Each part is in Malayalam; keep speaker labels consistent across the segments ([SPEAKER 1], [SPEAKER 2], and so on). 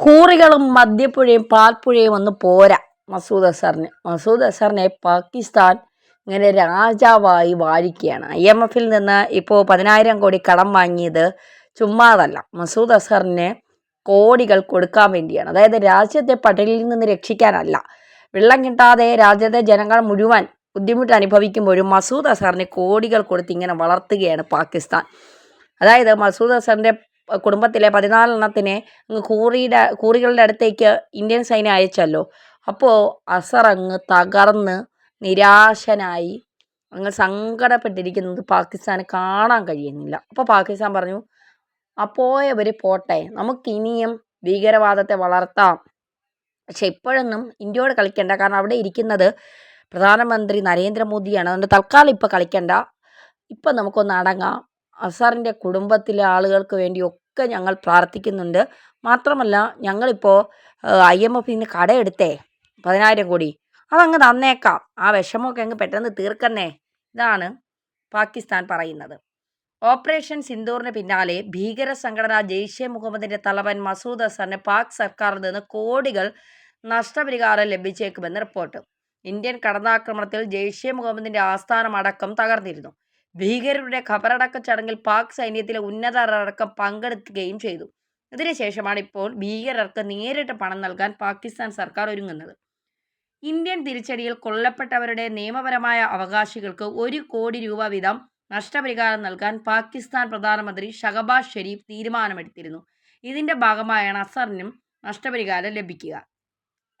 [SPEAKER 1] ഹൂറികളും മദ്യപ്പുഴയും പാൽപ്പുഴയും ഒന്ന് പോരാ മസൂദ് അസറിന് മസൂദ് അസറിനെ പാകിസ്ഥാൻ ഇങ്ങനെ രാജാവായി വാഴിക്കുകയാണ്. ഐ എം എഫിൽ നിന്ന് ഇപ്പോൾ പതിനായിരം കോടി കടം വാങ്ങിയത് ചുമ്മാതല്ല. മസൂദ് അസറിനെ കോടികൾ കൊടുക്കാൻ വേണ്ടിയാണ്. അതായത് രാജ്യത്തെ പട്ടലിൽ നിന്ന് രക്ഷിക്കാനല്ല. വെള്ളം കിട്ടാതെ രാജ്യത്തെ ജനങ്ങൾ മുഴുവൻ ബുദ്ധിമുട്ട് അനുഭവിക്കുമ്പോഴും മസൂദ് അസറിന് കോടികൾ കൊടുത്ത് ഇങ്ങനെ വളർത്തുകയാണ് പാകിസ്ഥാൻ. അതായത് മസൂദ് അസറിന്റെ കുടുംബത്തിലെ പതിനാലെണ്ണത്തിനെ അങ്ങ് കൂറിയുടെ കൂറികളുടെ അടുത്തേക്ക് ഇന്ത്യൻ സൈന്യം അയച്ചല്ലോ. അപ്പോൾ അസർ അങ്ങ് തകർന്ന് നിരാശനായി അങ്ങ് സങ്കടപ്പെട്ടിരിക്കുന്നത് പാകിസ്ഥാന് കാണാൻ കഴിയുന്നില്ല. അപ്പോൾ പാകിസ്ഥാൻ പറഞ്ഞു ആ പോയവർ പോട്ടെ നമുക്കിനിയും ഭീകരവാദത്തെ വളർത്താം. പക്ഷെ ഇപ്പോഴൊന്നും ഇന്ത്യയോട് കളിക്കണ്ട. കാരണം അവിടെ ഇരിക്കുന്നത് പ്രധാനമന്ത്രി നരേന്ദ്രമോദിയാണ്. അതുകൊണ്ട് തൽക്കാലം ഇപ്പോൾ കളിക്കണ്ട. ഇപ്പം നമുക്കൊന്ന് അടങ്ങാം. അസറിന്റെ കുടുംബത്തിലെ ആളുകൾക്ക് വേണ്ടിയൊക്കെ ഞങ്ങൾ പ്രാർത്ഥിക്കുന്നുണ്ട്. മാത്രമല്ല ഞങ്ങളിപ്പോൾ ഐ എം എഫിൽ നിന്ന് കടമെടുത്തേ പതിനായിരം കോടി. അതങ്ങ് തന്നേക്കാം. ആ വിഷമമൊക്കെ അങ്ങ് പെട്ടെന്ന് തീർക്കന്നേ. ഇതാണ് പാകിസ്ഥാൻ പറയുന്നത്. ഓപ്പറേഷൻ സിന്ദൂറിന് പിന്നാലെ ഭീകര സംഘടന ജെയ്ഷെ മുഹമ്മദിന്റെ തലവൻ മസൂദ് അസറിന് പാക് സർക്കാരിൽ നിന്ന് കോടികൾ നഷ്ടപരിഹാരം ലഭിച്ചേക്കുമെന്ന് റിപ്പോർട്ട്. ഇന്ത്യൻ കടന്നാക്രമണത്തിൽ ജെയ്ഷെ മുഹമ്മദിന്റെ ആസ്ഥാനം അടക്കം തകർന്നിരുന്നു. ഭീകരരുടെ ഖബറടക്ക ചടങ്ങിൽ പാക് സൈന്യത്തിലെ ഉന്നതരടക്കം പങ്കെടുക്കുകയും ചെയ്തു. ഇതിനുശേഷമാണ് ഇപ്പോൾ ഭീകരർക്ക് നേരിട്ട് പണം നൽകാൻ പാകിസ്ഥാൻ സർക്കാർ ഒരുങ്ങുന്നത്. ഇന്ത്യൻ തിരിച്ചടിയിൽ കൊല്ലപ്പെട്ടവരുടെ നിയമപരമായ അവകാശികൾക്ക് ഒരു കോടി രൂപ വീതം നഷ്ടപരിഹാരം നൽകാൻ പാകിസ്ഥാൻ പ്രധാനമന്ത്രി ഷഹബാസ് ഷെരീഫ് തീരുമാനമെടുത്തിരുന്നു. ഇതിന്റെ ഭാഗമായാണ് അസറിനും നഷ്ടപരിഹാരം ലഭിക്കുക.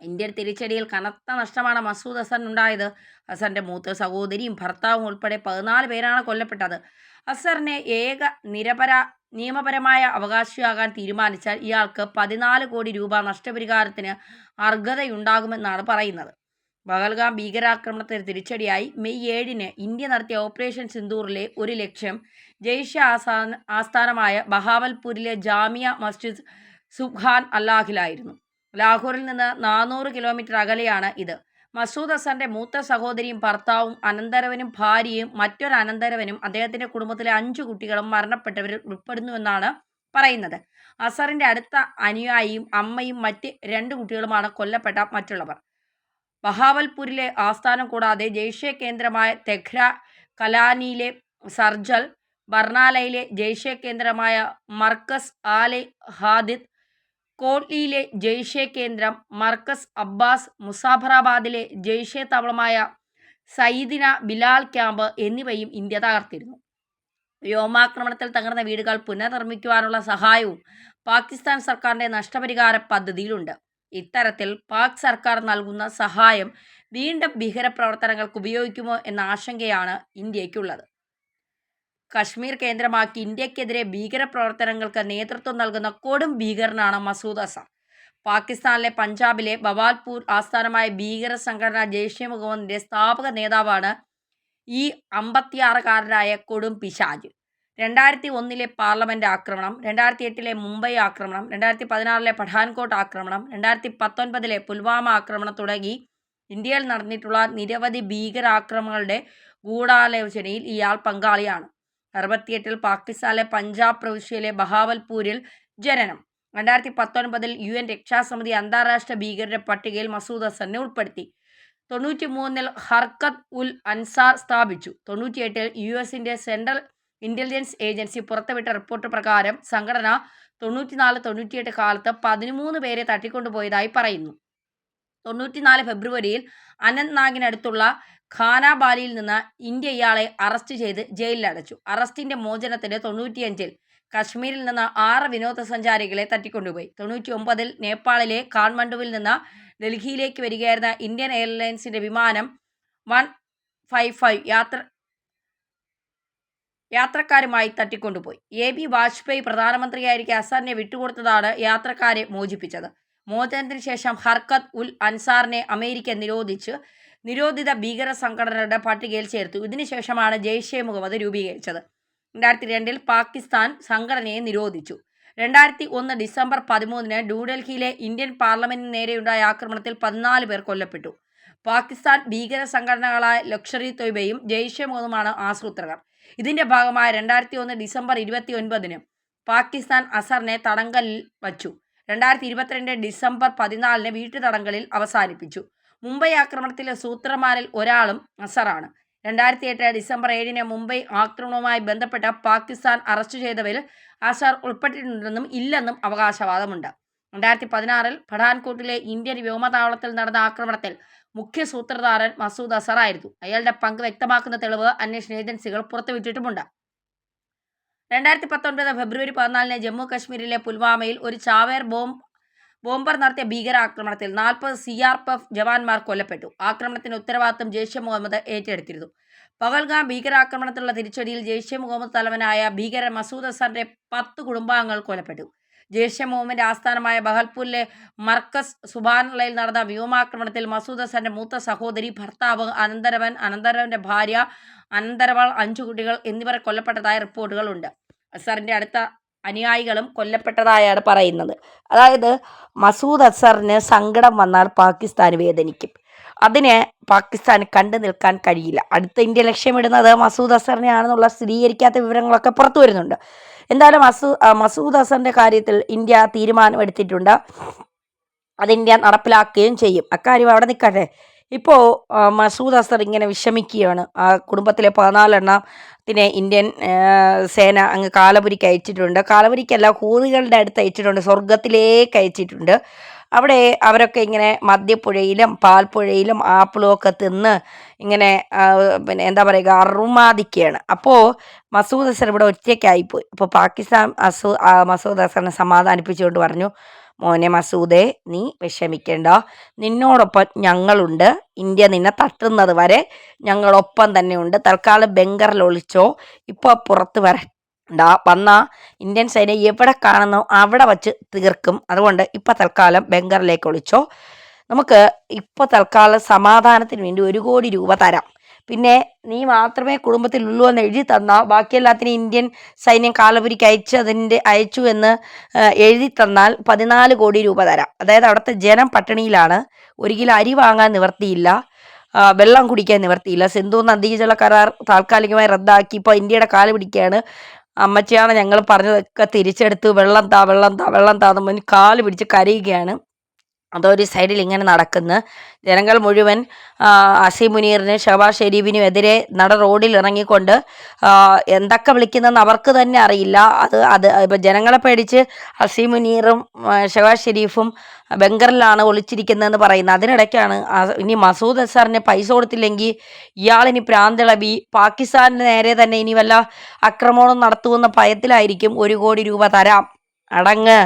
[SPEAKER 1] ഇന്ത്യൻ തിരിച്ചടിയിൽ കനത്ത നഷ്ടമാണ് മസൂദ് ഹസൻ ഉണ്ടായത്. ഹസന്റെ മൂത്ത സഹോദരിയും ഭർത്താവും ഉൾപ്പെടെ പതിനാല് പേരാണ് കൊല്ലപ്പെട്ടത്. ഹസറിനെ ഏക നിരപര നിയമപരമായ അവകാശിയാകാൻ തീരുമാനിച്ചാൽ ഇയാൾക്ക് പതിനാല് കോടി രൂപ നഷ്ടപരിഹാരത്തിന് അർഹതയുണ്ടാകുമെന്നാണ് പറയുന്നത്. ബഹൽഗാം ഭീകരാക്രമണത്തിന് തിരിച്ചടിയായി മെയ് ഏഴിന് ഇന്ത്യ നടത്തിയ ഓപ്പറേഷൻ സിന്ദൂറിലെ ഒരു ലക്ഷ്യം ജെയ്ഷെ ആസ്ഥാന ആസ്ഥാനമായ ബഹാവൽപൂരിലെ ജാമിയ മസ്ജിദ് സുഖാൻ അല്ലാഹിലായിരുന്നു. ലാഹോറിൽ നിന്ന് നാനൂറ് കിലോമീറ്റർ അകലെയാണ് ഇത്. മസൂദ് അസറിന്റെ മൂത്ത സഹോദരിയും ഭർത്താവും അനന്തരവനും ഭാര്യയും മറ്റൊരു അനന്തരവനും അദ്ദേഹത്തിന്റെ കുടുംബത്തിലെ അഞ്ചു കുട്ടികളും മരണപ്പെട്ടവരിൽ ഉൾപ്പെടുന്നുവെന്നാണ് പറയുന്നത്. അസറിന്റെ അടുത്ത അനുയായിയും അമ്മയും മറ്റ് രണ്ട് കുട്ടികളുമാണ് കൊല്ലപ്പെട്ട മറ്റുള്ളവർ. ബഹാവൽപൂരിലെ ആസ്ഥാനം കൂടാതെ ജെയ്ഷെ കേന്ദ്രമായ തെഖ്ര കലാനിയിലെ സർജൽ ബർണാലയിലെ ജെയ്ഷെ കേന്ദ്രമായ മർക്കസ് ആലെ ഹാദിദ് കോട്ലിയിലെ ജെയ്ഷെ കേന്ദ്രം മർക്കസ് അബ്ബാസ് മുസാഫറാബാദിലെ ജെയ്ഷെ താവളമായ സയ്യിദിന ബിലാൽ ക്യാമ്പ് എന്നിവയും ഇന്ത്യ തകർത്തിരുന്നു. വ്യോമാക്രമണത്തിൽ തകർന്ന വീടുകൾ പുനർനിർമ്മിക്കുവാനുള്ള സഹായവും പാകിസ്ഥാൻ സർക്കാരിന്റെ നഷ്ടപരിഹാര പദ്ധതിയിലുണ്ട്. ഇത്തരത്തിൽ പാക് സർക്കാർ നൽകുന്ന സഹായം വീണ്ടും ഭീകരപ്രവർത്തനങ്ങൾക്ക് ഉപയോഗിക്കുമോ എന്ന ആശങ്കയാണ് ഇന്ത്യയ്ക്കുള്ളത്. കശ്മീർ കേന്ദ്രമാക്കി ഇന്ത്യക്കെതിരെ ഭീകരപ്രവർത്തനങ്ങൾക്ക് നേതൃത്വം നൽകുന്ന കൊടും ഭീകരനാണ് മസൂദ് അസർ. പാകിസ്ഥാനിലെ പഞ്ചാബിലെ ബവാൽപൂർ ആസ്ഥാനമായ ഭീകര സംഘടന ജെയ്ഷെ മുഹമ്മദിന്റെ സ്ഥാപക നേതാവാണ് ഈ അമ്പത്തിയാറുകാരനായ കൊടും പിശാജ് രണ്ടായിരത്തി ഒന്നിലെ പാർലമെന്റ് ആക്രമണം രണ്ടായിരത്തി എട്ടിലെ മുംബൈ ആക്രമണം രണ്ടായിരത്തി പതിനാറിലെ പഠാൻകോട്ട് ആക്രമണം രണ്ടായിരത്തി പത്തൊൻപതിലെ പുൽവാമ ആക്രമണം തുടങ്ങി ഇന്ത്യയിൽ നടന്നിട്ടുള്ള നിരവധി ഭീകരാക്രമണങ്ങളുടെ ഗൂഢാലോചനയിൽ ഇയാൾ പങ്കാളിയാണ്. അറുപത്തിയെട്ടിൽ പാകിസ്ഥാനിലെ പഞ്ചാബ് പ്രവിശ്യയിലെ ബഹാവൽപൂരിൽ ജനനം. രണ്ടായിരത്തി പത്തൊൻപതിൽ യു എൻ രക്ഷാസമിതി അന്താരാഷ്ട്ര ഭീകരരുടെ പട്ടികയിൽ മസൂദ് ഹസനെ ഉൾപ്പെടുത്തി. തൊണ്ണൂറ്റി മൂന്നിൽ ഹർക്കത്ത് ഉൽ അൻസാർ സ്ഥാപിച്ചു. തൊണ്ണൂറ്റിയെട്ടിൽ യു എസിന്റെ സെൻട്രൽ ഇന്റലിജൻസ് ഏജൻസി പുറത്തുവിട്ട റിപ്പോർട്ട് പ്രകാരം സംഘടന തൊണ്ണൂറ്റിനാല് തൊണ്ണൂറ്റിയെട്ട് കാലത്ത് പതിമൂന്ന് പേരെ തട്ടിക്കൊണ്ടുപോയതായി പറയുന്നു. തൊണ്ണൂറ്റിനാല് ഫെബ്രുവരിയിൽ അനന്ത്നാഗിനടുത്തുള്ള ഖാനാബാലിയിൽ നിന്ന് ഇന്ത്യ ഇയാളെ അറസ്റ്റ് ചെയ്ത് ജയിലിലടച്ചു. അറസ്റ്റിന്റെ മോചനത്തിന് തൊണ്ണൂറ്റിയഞ്ചിൽ കശ്മീരിൽ നിന്ന് ആറ് വിനോദസഞ്ചാരികളെ തട്ടിക്കൊണ്ടുപോയി. തൊണ്ണൂറ്റി ഒമ്പതിൽ നേപ്പാളിലെ കാഠ്മണ്ഡുവിൽ നിന്ന് ഡൽഹിയിലേക്ക് വരികയായിരുന്ന ഇന്ത്യൻ എയർലൈൻസിന്റെ വിമാനം വൺ ഫൈവ് ഫൈവ് യാത്ര യാത്രക്കാരുമായി തട്ടിക്കൊണ്ടുപോയി. എ ബി വാജ്പേയി പ്രധാനമന്ത്രിയായിരിക്കെ അസറിനെ വിട്ടുകൊടുത്തതാണ് യാത്രക്കാരെ മോചിപ്പിച്ചത്. മോചനത്തിന് ശേഷം ഹർക്കത്ത് ഉൽ അൻസാറിനെ അമേരിക്ക നിരോധിച്ച് നിരോധിത ഭീകര സംഘടനകളുടെ പട്ടികയിൽ ചേർത്തു ഇതിനുശേഷമാണ് ജെയ്ഷെ മുഹമ്മദ് രൂപീകരിച്ചത്. രണ്ടായിരത്തി രണ്ടിൽ പാകിസ്ഥാൻ സംഘടനയെ നിരോധിച്ചു. രണ്ടായിരത്തി ഒന്ന് ഡിസംബർ പതിമൂന്നിന് ന്യൂഡൽഹിയിലെ ഇന്ത്യൻ പാർലമെന്റിന് നേരെയുണ്ടായ ആക്രമണത്തിൽ പതിനാല് പേർ കൊല്ലപ്പെട്ടു. പാകിസ്ഥാൻ ഭീകര സംഘടനകളായ ലക്ഷറി തൊയ്ബയും ജെയ്ഷെ മുഹമ്മദുമാണ് ആസൂത്രകർ. ഇതിന്റെ ഭാഗമായ രണ്ടായിരത്തി ഒന്ന് ഡിസംബർ ഇരുപത്തി ഒൻപതിന് പാകിസ്ഥാൻ അസറിനെ തടങ്കലിൽ വച്ചു. രണ്ടായിരത്തി ഇരുപത്തിരണ്ട് ഡിസംബർ പതിനാലിന് വീട്ടുതടങ്കലിൽ അവസാനിപ്പിച്ചു. മുംബൈ ആക്രമണത്തിലെ സൂത്രന്മാരിൽ ഒരാളും അസറാണ്. രണ്ടായിരത്തി എട്ട് ഡിസംബർ ഏഴിന് മുംബൈ ആക്രമണവുമായി ബന്ധപ്പെട്ട പാകിസ്ഥാൻ അറസ്റ്റ് ചെയ്തവരിൽ അസർ ഉൾപ്പെട്ടിട്ടുണ്ടെന്നും ഇല്ലെന്നും അവകാശവാദമുണ്ട്. രണ്ടായിരത്തി പതിനാറിൽ പഠാൻകോട്ടിലെ ഇന്ത്യൻ വ്യോമതാവളത്തിൽ നടന്ന ആക്രമണത്തിൽ മുഖ്യ സൂത്രധാരൻ മസൂദ് അസർ ആയിരുന്നു. അയാളുടെ പങ്ക് വ്യക്തമാക്കുന്ന തെളിവ് അന്വേഷണ ഏജൻസികൾ പുറത്തുവിട്ടിട്ടുമുണ്ട്. രണ്ടായിരത്തി പത്തൊൻപത് ഫെബ്രുവരി പതിനാലിന് ജമ്മു കശ്മീരിലെ പുൽവാമയിൽ ഒരു ചാവേർ ബോംബ് ബോംബർ നടത്തിയ ഭീകരാക്രമണത്തിൽ നാൽപ്പത് സി ആർ പി എഫ് ജവാന്മാർ കൊല്ലപ്പെട്ടു. ആക്രമണത്തിന് ഉത്തരവാദിത്തം ജെയ്ഷെ മുഹമ്മദ് ഏറ്റെടുത്തിരുന്നു. പകൽഗാം ഭീകരാക്രമണത്തിലുള്ള തിരിച്ചടിയിൽ ജെയ്ഷെ മുഹമ്മദ് തലവനായ ഭീകര മസൂദ് അസറിന്റെ പത്ത് കുടുംബാംഗങ്ങൾ കൊല്ലപ്പെട്ടു. ജെയ്ഷെ മുഹമ്മദിന്റെ ആസ്ഥാനമായ ബഹൽപൂരിലെ മർക്കസ് സുബാനുള്ളയിൽ നടന്ന വ്യോമാക്രമണത്തിൽ മസൂദ് അസറിന്റെ മൂത്ത സഹോദരി ഭർത്താവ് അനന്തരവൻ അനന്തരവന്റെ ഭാര്യ അനന്തരവൾ അഞ്ചു കുട്ടികൾ എന്നിവരെ കൊല്ലപ്പെട്ടതായ റിപ്പോർട്ടുകളുണ്ട് അസറിന്റെ അടുത്ത അനുയായികളും കൊല്ലപ്പെട്ടതായാണ് പറയുന്നത്. അതായത് മസൂദ് അസറിന് സങ്കടം വന്നാൽ പാകിസ്ഥാൻ വേദനിക്കും. അതിനെ പാകിസ്ഥാൻ കണ്ടു നിൽക്കാൻ കഴിയില്ല. അടുത്ത ഇന്ത്യ ലക്ഷ്യമിടുന്നത് മസൂദ് അസറിനെയാണെന്നുള്ള സ്ഥിരീകരിക്കാത്ത വിവരങ്ങളൊക്കെ പുറത്തു വരുന്നുണ്ട്. എന്തായാലും മസൂ മസൂദ് അസറിന്റെ കാര്യത്തിൽ ഇന്ത്യ തീരുമാനമെടുത്തിട്ടുണ്ട്. അത് ഇന്ത്യ നടപ്പിലാക്കുകയും ചെയ്യും. അക്കാര്യം അവിടെ നിൽക്കട്ടെ. ഇപ്പോൾ മസൂദ് അസർ ഇങ്ങനെ വിഷമിക്കുകയാണ്. ആ കുടുംബത്തിലെ പതിനാലെണ്ണത്തിനെ ഇന്ത്യൻ സേന അങ്ങ് കാലപുരിക്ക് അയച്ചിട്ടുണ്ട്. കാലപുരിക്കല്ല ഹൂറികളുടെ അടുത്ത് അയച്ചിട്ടുണ്ട്. സ്വർഗത്തിലേക്ക് അയച്ചിട്ടുണ്ട്. അവിടെ അവരൊക്കെ ഇങ്ങനെ മദ്യപ്പുഴയിലും പാൽപ്പുഴയിലും ആപ്പിളും ഒക്കെ തിന്ന് ഇങ്ങനെ പിന്നെ എന്താ പറയുക അറുമാദിക്കുകയാണ്. അപ്പോൾ മസൂദ് അസർ ഇവിടെ ഒറ്റയ്ക്കായിപ്പോയി അപ്പോൾ പാകിസ്ഥാൻ അസൂ മസൂദ് അസറിനെ സമാധാനിപ്പിച്ചുകൊണ്ട് പറഞ്ഞു മോനെ മസൂദേ നീ വിഷമിക്കേണ്ട. നിന്നോടൊപ്പം ഞങ്ങളുണ്ട്. ഇന്ത്യ നിന്നെ തട്ടുന്നത് വരെ ഞങ്ങളൊപ്പം തന്നെയുണ്ട്. തൽക്കാലം ബംഗറിൽ ഒളിച്ചോ. ഇപ്പോൾ പുറത്ത് വരണ്ട. വന്ന ഇന്ത്യൻ സൈന്യം എവിടെ കാണുന്നോ അവിടെ വച്ച് തീർക്കും. അതുകൊണ്ട് ഇപ്പോൾ തൽക്കാലം ബംഗറിലേക്ക് ഒളിച്ചോ. നമുക്ക് ഇപ്പോൾ തൽക്കാലം സമാധാനത്തിന് വേണ്ടി ഒരു കോടി രൂപ തരാം. പിന്നെ നീ മാത്രമേ കുടുംബത്തിലുള്ളൂ എന്ന് എഴുതി തന്ന ബാക്കിയെല്ലാത്തിനും ഇന്ത്യൻ സൈന്യം കാലപുരിക്ക് അയച്ചു അതിന്റെ അയച്ചു എന്ന് എഴുതി തന്നാൽ പതിനാല് കോടി രൂപ തരാം. അതായത് അവിടുത്തെ ജനം പട്ടിണിയിലാണ്. ഒരു അരി വാങ്ങാൻ നിവർത്തിയില്ല. വെള്ളം കുടിക്കാൻ നിവർത്തിയില്ല. സിന്ധു നദീജല കരാർ താൽക്കാലികമായി റദ്ദാക്കി. ഇപ്പോൾ ഇന്ത്യയുടെ കാൽ പിടിക്കുകയാണ്. അമ്മച്ചിയാണ് ഞങ്ങൾ പറഞ്ഞതൊക്കെ തിരിച്ചെടുത്ത് വെള്ളം താ വെള്ളം താ വെള്ളം താന്ന് മുന്നിൽ കാൽ പിടിച്ച് കരയുകയാണ്. അതൊരു സൈഡിൽ ഇങ്ങനെ നടക്കുന്നു. ജനങ്ങൾ മുഴുവൻ അസി മുനീറിന് ഷഹബാസ് ഷെരീഫിനും എതിരെ നട റോഡിൽ ഇറങ്ങിക്കൊണ്ട് എന്തൊക്കെ വിളിക്കുന്നതെന്ന് അവർക്ക് തന്നെ അറിയില്ല. അത് അത് ഇപ്പം ജനങ്ങളെ പേടിച്ച് അസി മുനീറും ആ, ഷഹബാസ് ഷെരീഫും ബംഗറിലാണ് ഒളിച്ചിരിക്കുന്നതെന്ന് പറയുന്നത്. അതിനിടയ്ക്കാണ് ഇനി മസൂദ് അസാറിന് പൈസ കൊടുത്തില്ലെങ്കിൽ ഇയാളിനി പ്രാന്തിളവി പാകിസ്ഥാനിന് നേരെ തന്നെ ഇനി വല്ല ആക്രമണം നടത്തുമെന്ന ഭയത്തിലായിരിക്കും ഒരു കോടി രൂപ തരാം. അടങ്ങ്.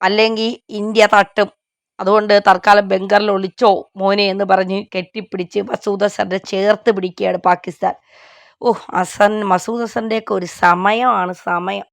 [SPEAKER 1] അല്ലെങ്കിൽ ഇന്ത്യ തട്ടും. അതുകൊണ്ട് തൽക്കാലം ബംഗറിൽ ഒളിച്ചോ മോനെ എന്ന് പറഞ്ഞ് കെട്ടിപ്പിടിച്ച് മസൂദ് അസറിനെ ചേർത്ത് പിടിക്കുകയാണ് പാകിസ്ഥാൻ. ഓ അസൻ മസൂദ് അസറിന്റെയൊക്കെ ഒരു സമയമാണ് സമയം.